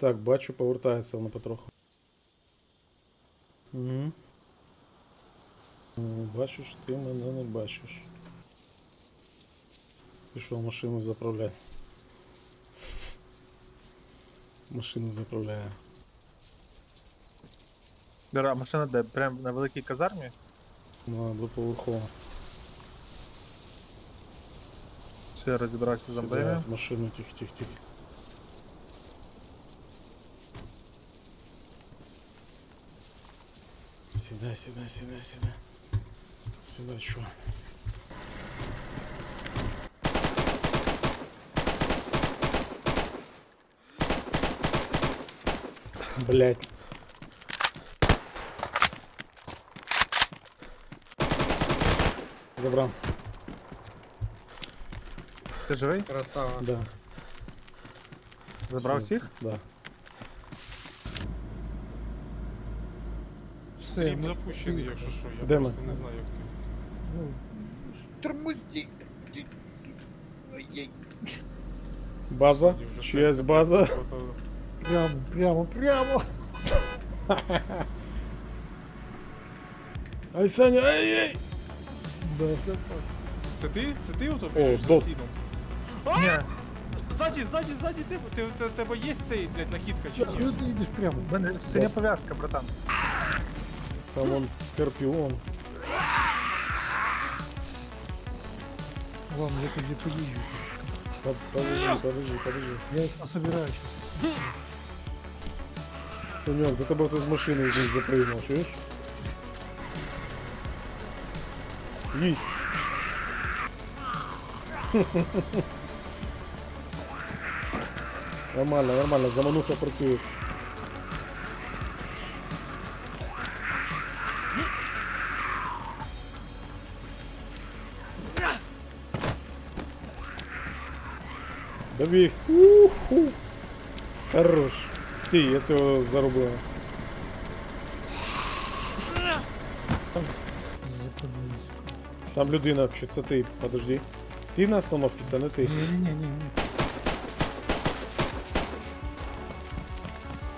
Так, бачу, повертається воно потроху. Угу. Бачиш, ти мене не бачиш. Пішов машину заправляти. Машину заправляє. Дора, машина де? Прям на великій казармі? На двоповерхово. Все, розібрався з Сідає зомбеями. в машину, тихо, тихо, тихо. Сідай, сідай, сідай, сідай. Сідай, що? Блять. Забрав. Ти живий? Красава. Да. Забрав Все, всіх? Да. Він ми запущений, якщо що, я Де ми? просто не знаю, як ти. Ну, тормози. Ай-яй. База? Вже Чиясь база? Прямо, прямо, прямо. Ай, Саня, ай-яй! Да, це просто. Це ти? Це ти ото О, біжиш за сіном? Ні, Ззаді, ззаді, ззаді тебе. Ти, ти, тебе є цей, блядь, накидка чи ні? ну ти йдеш прямо. в мене синя пов'язка, братан. Там он скорпіон. Ладно, я тоді поїжджу. Под- Подожди, подожди, подожди. Я їх насобираю щас. Санек, до тебе хтось з машини здесь запрыгнул, чуєш? Їдь. Нормально, нормально, замануха працює. Добіг. Уху. Хорош. Стій, я цього заробив. Там людина, чи це ти, подожди. Ти на остановці, це не ти. Ні-ні-ні.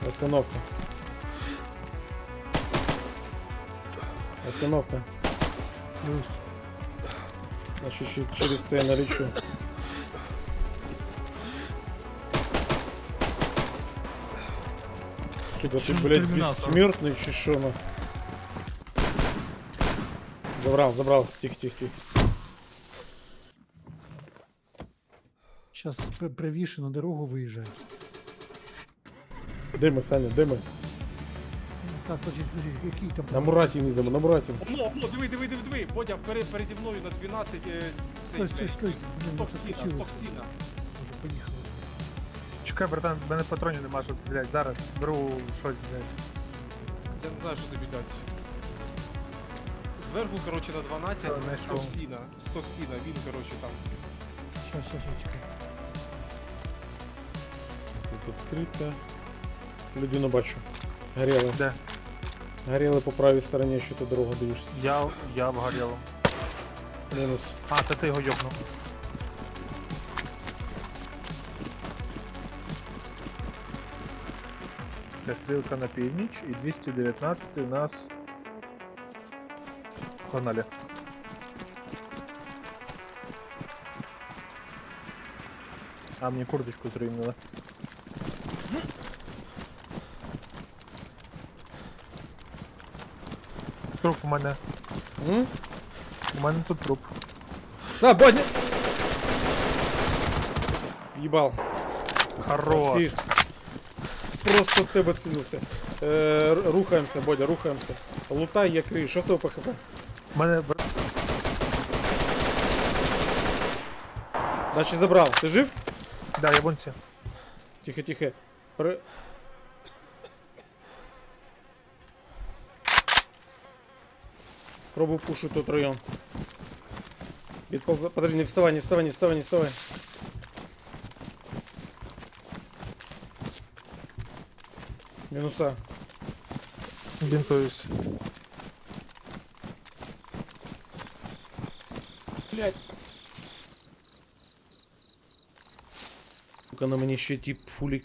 Остановка. Остановка. Плюс. Значит, чуть через це я налечу. Сука, ты, блядь, бессмертный, чи шо, на? Забрал, забрал, тихо, тихо, тихо. Зараз привіше на дорогу виїжджай. Де ми, Саня, де ми? Так, подожди, подожди, який там... На Муратів йдемо, на Муратів. Оно, оно, диви, диви, диви, диви. Бодя, перед, переді мною на 12, е, Стой, стой, стой. Сток сіна. Може, поїхали. Чекай, братан, в мене патронів нема, щоб стріляти. Зараз беру щось, блядь. Я не знаю, що тобі дати. Зверху, коротше, на 12, Що, знайшов? сток сіна. Сток він, коротше, там. Щас, щас, я чекаю. Тут відкрито. Людину бачу. Горіли. Де? Горіли по правій стороні, що ти дорогу дивишся. Я, я вгоріло. Мінус. А, це ти його йобнув. Це стрілка на північ і 219 у нас. Погнали. А, мені курточку зруйнили. Труп у мене. М? У мене тут труп. Свободня! Їбал. Хорош. Асіст. Просто в тебе цілився. Е, рухаємося, Бодя, рухаємося. Лутай, я крию. Що в тебе по хп? У мене Значить забрав. Ти жив? Да, я бунці. Тихо, тихо. При... Пробую пушить тот район. Подожди, не вставай, не вставай, не вставай, не вставай. Мінуса. Бінтуюсь. Блять. Сука, на мені ще тип фулік.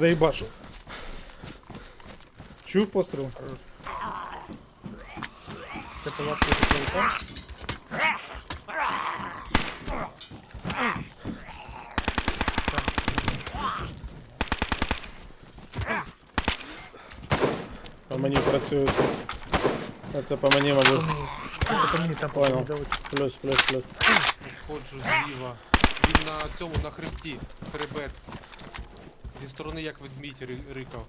Заїбашив. Чув постріл? Це палатка закрита. По мені працюють. Оце по мені, мабуть. Це по мені там Понял. по мені Плюс, плюс, плюс. Ходжу зліва. Він на цьому на хребті. Хребет. Зі сторони як ведмідь ри- рикав.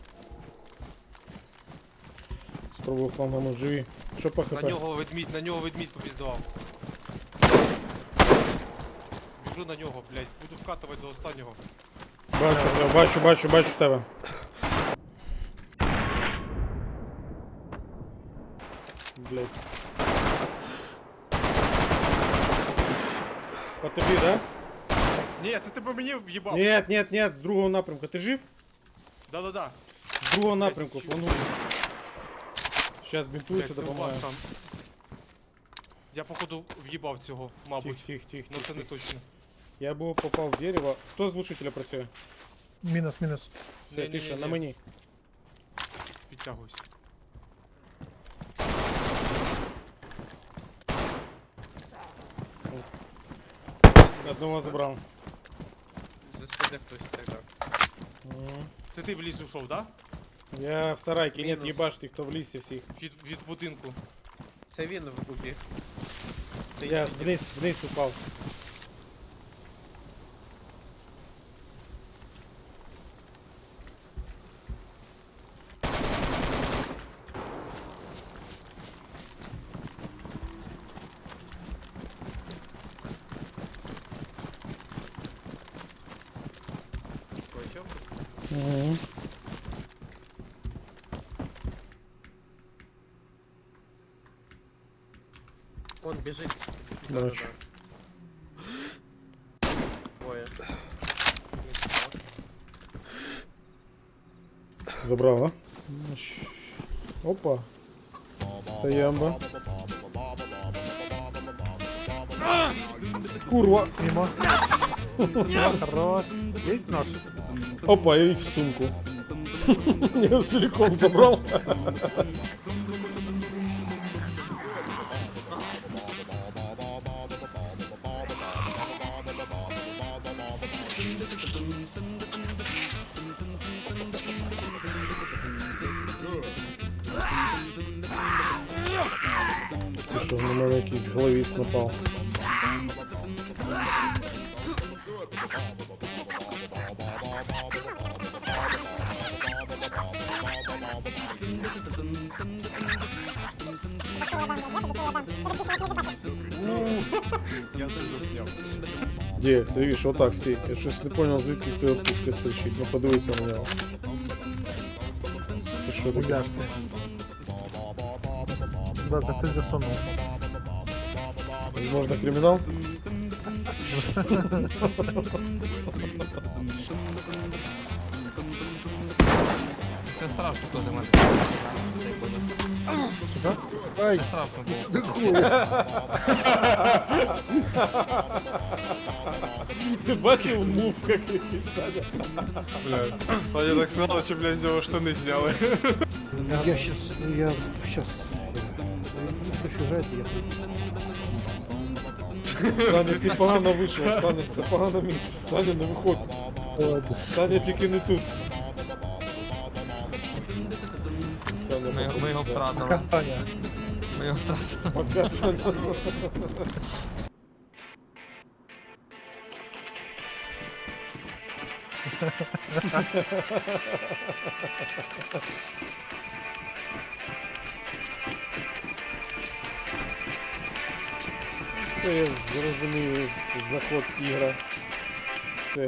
Спробую флангом живі. Що по На нього ведмідь, на нього ведмідь попіздував. Біжу на нього, блядь. Буду вкатувати до останнього. Бачу, тебе, бачу, бачу, бачу тебе. Блять. По тобі, да? Ні, це ти по мені в'їбав. Нет, нет, нет, з другого напрямку. Ти жив? Да-да-да. З другого напрямку, чу- планую. Сейчас Блядь, бінтуюся, це у вас допомагаю. там. Я походу в'їбав цього, Тих, мабуть. тих, тих, Ну тих, це не тих. точно. Я був попав в дерево. Хто з глушителя працює? Мінус, мінус. Все, Ні-ні-ні-ні. тише, на мені. Підтягуюсь. Одного забрав. Спини хтось. Мгм. Це ти в ліс ушов, да? Я в сарайке, нет, Мінус. ебаш тих, хто в лісі всіх. Від, від будинку. Це він в кубі. Це Я я вниз, вниз упав. Мгм. Он біжить. Бачу. Двоє. Забрал, да? Ну, щ- Опа. Стоямба. Курва. Мімо. Хорош. Есть нож? Опа, и в сумку. Я целиком забрал. Що, на мене якийсь головіст напав. Я це засняв. Де, Савіш, отак стій. Я щось не понял, звідки в тебе пушка стрічить. Ну подивися на нього. Це що таке? Гуляшки. Да, за хтось засунув. Возможно, кримінал? Це страшно, коли мене. Що? Ай, Це страшно було. ти бачив мув, як який Саня? Блядь. Саня так сказав, що, блядь, з нього штани зняли. Я щас, я щас. Хочу грати, я Саня, ти погано вийшов, Саня, це погане місце. Саня, не виходь. Саня, тільки не тут. Втратили. Пока Саня. Ми його втратили. Пока, Саня. Це я зрозумію заход тігра.